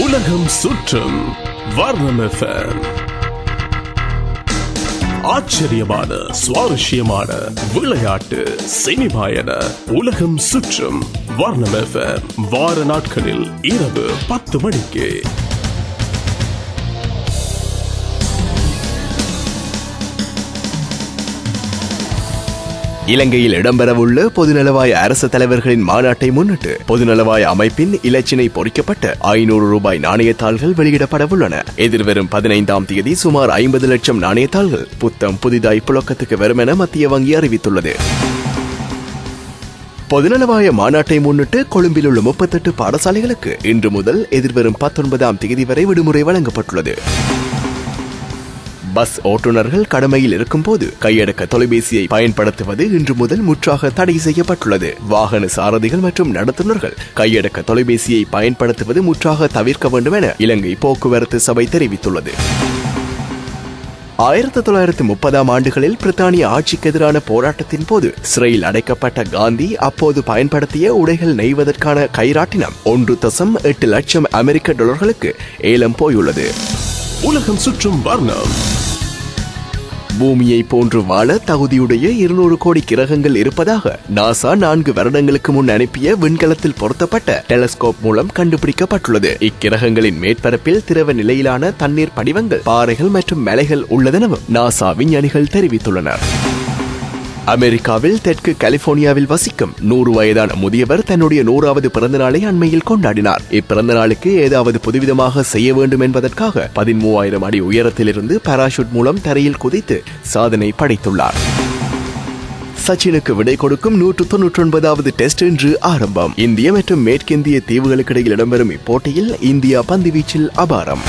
உலகம் சுற்றும் வர்ணம் ஆச்சரியமான சுவாரஸ்யமான விளையாட்டு சினிமாயன உலகம் சுற்றும் வர்ணம் FM. வார நாட்களில் இரவு பத்து மணிக்கு இலங்கையில் இடம்பெறவுள்ள பொதுநலவாய அரசு தலைவர்களின் மாநாட்டை முன்னிட்டு பொதுநலவாய அமைப்பின் இலச்சினை பொறிக்கப்பட்ட ஐநூறு ரூபாய் நாணயத்தாள்கள் வெளியிடப்படவுள்ளன. எதிர்வரும் பதினைந்தாம் தேதி சுமார் ஐம்பது லட்சம் நாணயத்தாள்கள் புத்தம் புதிதாய் புழக்கத்துக்கு வரும் என மத்திய வங்கி அறிவித்துள்ளது. பொதுநலவாய மாநாட்டை முன்னிட்டு கொழும்பில் உள்ள முப்பத்தெட்டு பாடசாலைகளுக்கு இன்று முதல் எதிர்வரும் பத்தொன்பதாம் தேதி வரை விடுமுறை வழங்கப்பட்டுள்ளது. பஸ் ஓட்டுநர்கள் கடமையில் இருக்கும்போது கையடக்க தொலைபேசியை பயன்படுத்துவது இன்று முதல் முற்றாக தடை செய்யப்பட்டுள்ளது. வாகன சாரதிகள் மற்றும் நடத்துனர்கள் கையடக்க தொலைபேசியை பயன்படுத்துவது முற்றாக தவிர்க்க வேண்டும் என இலங்கை போக்குவரத்து சபை தெரிவித்துள்ளது. ஆயிரத்தி தொள்ளாயிரத்தி முப்பதாம் ஆண்டுகளில் பிரித்தானிய ஆட்சிக்கு எதிரான போராட்டத்தின் போது சிறையில் அடைக்கப்பட்ட காந்தி அப்போது பயன்படுத்திய உடைகள் நெய்வதற்கான கைராட்டினம் ஒன்று தசம் எட்டு லட்சம் அமெரிக்க டாலர்களுக்கு ஏலம் போயுள்ளது. உலகம் சுற்றும் வர்ணம். பூமியை போன்று வாழ தகுதியுடைய இருநூறு கோடி கிரகங்கள் இருப்பதாக நாசா நான்கு வருடங்களுக்கு முன் அனுப்பிய விண்கலத்தில் பொருத்தப்பட்ட டெலஸ்கோப் மூலம் கண்டுபிடிக்கப்பட்டுள்ளது. இக்கிரகங்களின் மேற்பரப்பில் திரவ நிலையிலான தண்ணீர் படிவங்கள் பாறைகள் மற்றும் மலைகள் உள்ளதெனவும் நாசா விஞ்ஞானிகள் தெரிவித்துள்ளனர். அமெரிக்காவில் தெற்கு கலிபோர்னியாவில் வசிக்கும் நூறு வயதான முதியவர் தன்னுடைய நூறாவது பிறந்த நாளை அண்மையில் கொண்டாடினார். இப்பிறந்த நாளுக்கு ஏதாவது புதுவிதமாக செய்ய வேண்டும் என்பதற்காக பதிமூவாயிரம் அடி உயரத்திலிருந்து பாராஷூட் மூலம் தரையில் குதித்து சாதனை படைத்துள்ளார். சச்சினுக்கு விடை கொடுக்கும் நூற்று தொன்னூற்றி ஒன்பதாவது டெஸ்ட் இன்று ஆரம்பம். இந்திய மற்றும் மேற்கிந்திய தீவுகளுக்கிடையில் இடம்பெறும் இப்போட்டியில் இந்தியா பந்துவீச்சில் அபாரம்.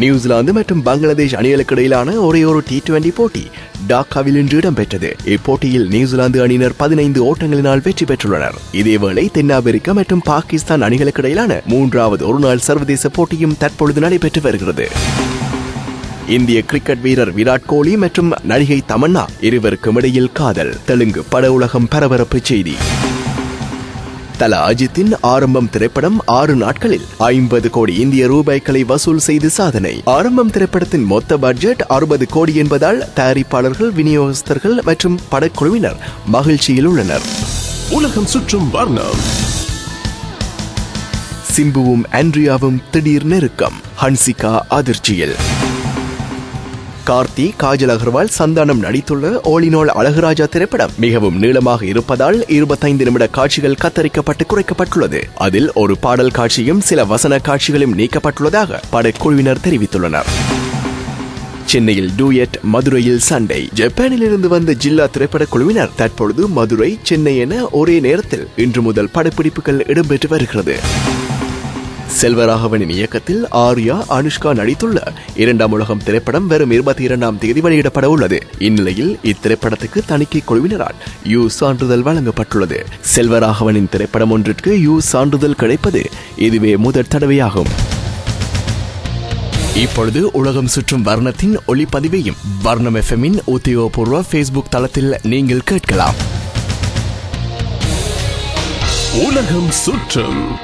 நியூசிலாந்து மற்றும் பங்களாதேஷ் அணிகளுக்கு இடையிலான ஒரே ஒரு டி டுவெண்டி போட்டி டாக்காவில் இன்று இடம்பெற்றது. இப்போட்டியில் நியூசிலாந்து அணியினர் பதினைந்து ஓட்டங்களினால் வெற்றி பெற்றுள்ளனர். இதேவேளை தென்னாப்பிரிக்கா மற்றும் பாகிஸ்தான் அணிகளுக்கு இடையிலான மூன்றாவது ஒருநாள் சர்வதேச போட்டியும் தற்பொழுது நடைபெற்று வருகிறது. இந்திய கிரிக்கெட் வீரர் விராட் கோலி மற்றும் நடிகை தமன்னா இருவருக்கும் இடையில் காதல். தெலுங்கு பட உலகம் பரபரப்பு செய்தி. தல அஜித்தின் ஆரம்பம் திரைப்படம் ஆறு நாட்களில். ஐம்பது கோடி இந்திய ரூபாய்களை வசூல் செய்து சாதனை. ஆரம்பம் திரைப்படத்தின் மொத்த பட்ஜெட் அறுபது கோடி என்பதால் தயாரிப்பாளர்கள் விநியோகஸ்தர்கள் மற்றும் படக்குழுவினர் மகிழ்ச்சியில் உள்ளனர். உலகம் சுற்றும் வர்ணம். சிம்புவும் ஆண்ட்ரியாவும் திடீர் நெருக்கம். ஹன்சிகா அதிர்ச்சியில். கார்த்தி காஜல் அகர்வால் சந்தானம் நடித்துள்ள ஓலினோல் அழகுராஜா திரைப்படம் மிகவும் நீளமாக இருப்பதால் இருபத்தைந்து நிமிட காட்சிகள் கத்தரிக்கப்பட்டு குறைக்கப்பட்டுள்ளது. அதில் ஒரு பாடல் காட்சியும் சில வசன காட்சிகளும் நீக்கப்பட்டுள்ளதாக படக்குழுவினர் தெரிவித்துள்ளனர். சென்னையில் டூயட் மதுரையில் சண்டை. ஜப்பானில் இருந்து வந்த ஜில்லா திரைப்பட குழுவினர் தற்பொழுது மதுரை சென்னை என ஒரே நேரத்தில் இன்று முதல் படப்பிடிப்புகள் இடம்பெற்று வருகிறது. செல்வராகவனின் இயக்கத்தில் ஆர்யா அனுஷ்கா நடித்துள்ள இரண்டாம் உலகம் திரைப்படம் வெறும் இருபத்தி இரண்டாம் தேதி வெளியிடப்பட உள்ளது. இந்நிலையில் இத்திரைப்படத்துக்கு தணிக்கை குழுவினரால் யூ சான்றிதழ் வழங்கப்பட்டுள்ளது. செல்வராகவனின் திரைப்படம் ஒன்றிற்கு யூ சான்றிதழ் கிடைப்பது இதுவே முதற் தடவையாகும். இப்பொழுது உலகம் சுற்றும் வர்ணத்தின் ஒளிப்பதிவையும் வர்ணம் எஃப்எம்மின் உத்தியோகபூர்வ ஃபேஸ்புக் தளத்தில் நீங்கள் கேட்கலாம். உலகம் சுற்றும்